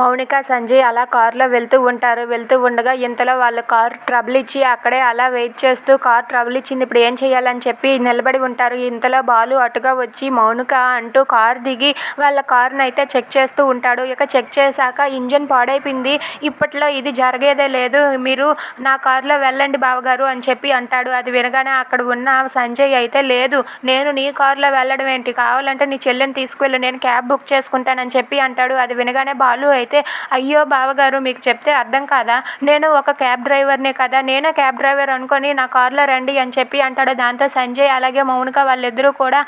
మౌనిక సంజయ్ అలా కారులో వెళ్తూ ఉంటారు. వెళ్తూ ఉండగా ఇంతలో వాళ్ళు కారు ట్రబుల్ ఇచ్చి అక్కడే అలా వెయిట్ చేస్తూ కారు ట్రబుల్ ఇచ్చింది. ఇప్పుడు ఏం చేయాలని చెప్పి నిలబడి ఉంటారు. ఇంతలో బాలు అటుగా వచ్చి మౌనిక అంటూ కారు దిగి వాళ్ళ కారుని అయితే చెక్ చేస్తూ ఉంటాడు. ఇక చెక్ చేశాక ఇంజన్ పాడైపోయింది. ఇప్పట్లో ఇది జరిగేదే లేదు. మీరు నా కారులో వెళ్ళండి బావగారు అని చెప్పి అంటాడు. అది వినగానే అక్కడ ఉన్న సంజయ్ అయితే లేదు. నేను నీ కారులో వెళ్ళడం ఏంటి? కావాలంటే నీ చెల్లెని తీసుకువెళ్ళు. నేను క్యాబ్ బుక్ చేసుకుంటానని చెప్పి అంటాడు. అది వినగానే బాలు అయితే అయితే అయ్యో బావగారు మీకు చెప్తే అర్థం కాదా? నేను ఒక క్యాబ్ డ్రైవర్నే కదా నేనే క్యాబ్ డ్రైవర్ అనుకొని నా కార్లో రండి అని చెప్పి అంటాడు. దాంతో సంజయ్ అలాగే మౌనిక వాళ్ళిద్దరూ కూడా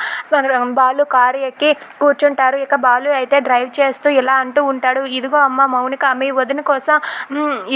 బాలు కారు ఎక్కి కూర్చుంటారు. ఇక బాలు అయితే డ్రైవ్ చేస్తూ ఇలా అంటూ ఉంటాడు. ఇదిగో అమ్మ మౌనిక మీ వదిన కోసం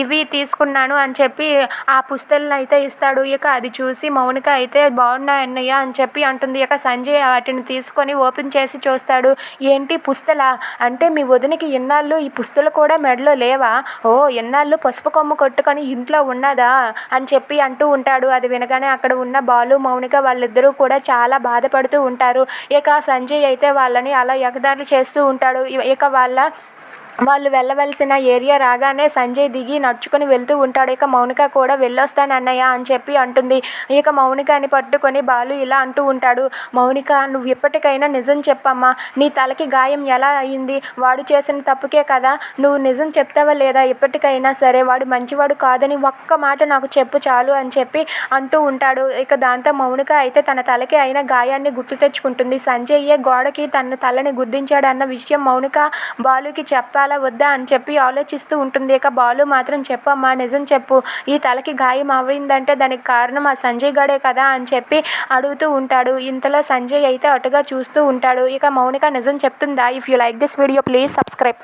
ఇవి తీసుకున్నాను అని చెప్పి ఆ పుస్తలను అయితే ఇస్తాడు. ఇక అది చూసి మౌనిక అయితే బాగున్నాయి అన్నయ్య అని చెప్పి అంటుంది. ఇక సంజయ్ వాటిని తీసుకొని ఓపెన్ చేసి చూస్తాడు. ఏంటి పుస్తలా? అంటే మీ వదినకి ఇన్నాళ్ళు ఈ పుస్తలు దుస్తులు కూడా మెడలో లేవా? ఓ ఎన్నాళ్ళు పసుపు కొమ్ము కొట్టుకొని ఇంట్లో ఉన్నదా? అని చెప్పి అంటూ ఉంటాడు. అది వినగానే అక్కడ ఉన్న బాలు మౌనిక వాళ్ళిద్దరూ కూడా చాలా బాధపడుతూ ఉంటారు. ఇక సంజయ్ అయితే వాళ్ళని అలా ఎగదారులు చేస్తూ ఉంటాడు. ఇక వాళ్ళ వాళ్ళు వెళ్ళవలసిన ఏరియా రాగానే సంజయ్ దిగి నడుచుకుని వెళ్తూ ఉంటాడు. ఇక మౌనిక కూడా వెళ్ళొస్తాను అన్నయ్య అని చెప్పి అంటుంది. ఇక మౌనికని పట్టుకొని బాలు ఇలా అంటూ ఉంటాడు. మౌనిక నువ్వు ఇప్పటికైనా నిజం చెప్పమ్మా. నీ తలకి గాయం ఎలా అయింది? వాడు చేసిన తప్పుకే కదా. నువ్వు నిజం చెప్తావా లేదా ఇప్పటికైనా సరే? వాడు మంచివాడు కాదని ఒక్క మాట నాకు చెప్పు చాలు అని చెప్పి అంటూ ఉంటాడు. ఇక దాంతో మౌనిక అయితే తన తలకి అయిన గాయాన్ని గుర్తు తెచ్చుకుంటుంది. సంజయ్యే గోడకి తన తలని గుద్దించాడన్న విషయం మౌనిక బాలుకి చెప్పాలి. వద్దా అని చెప్పి ఆలోచిస్తూ ఉంటుంది. ఇక బాలు మాత్రం చెప్పమ్మా నిజం చెప్పు. ఈ తలకి గాయం అవ్విందంటే దానికి కారణం ఆ సంజయ్ గడే కదా అని చెప్పి అడుగుతూ ఉంటాడు. ఇంతలో సంజయ్ అయితే అటుగా చూస్తూ ఉంటాడు. ఇక మౌనిక నిజం చెప్తుందా? If you like this video please subscribe